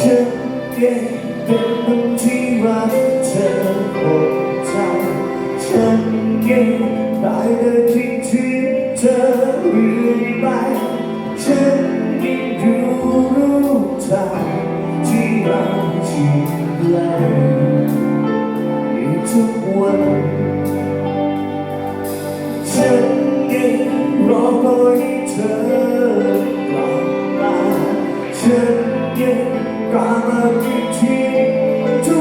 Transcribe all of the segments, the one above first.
ฉันเก็บเป็นที่รักเธอหมดใจฉันเก็บไปเลยที่ทิ้งเธอเรื่อยไปฉันยิ่งรู้รู้ใจที่รักจริงแลยู่ทุกวันฉันยิ่งรอคอยเธอกลับมาฉัน ยังกลับมาคิดถึงทุ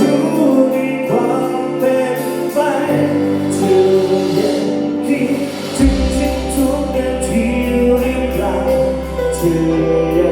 รู้ในความเป็นไปเธอยังคิดถึงทุกนาทีหรือเปล่าเธอยัง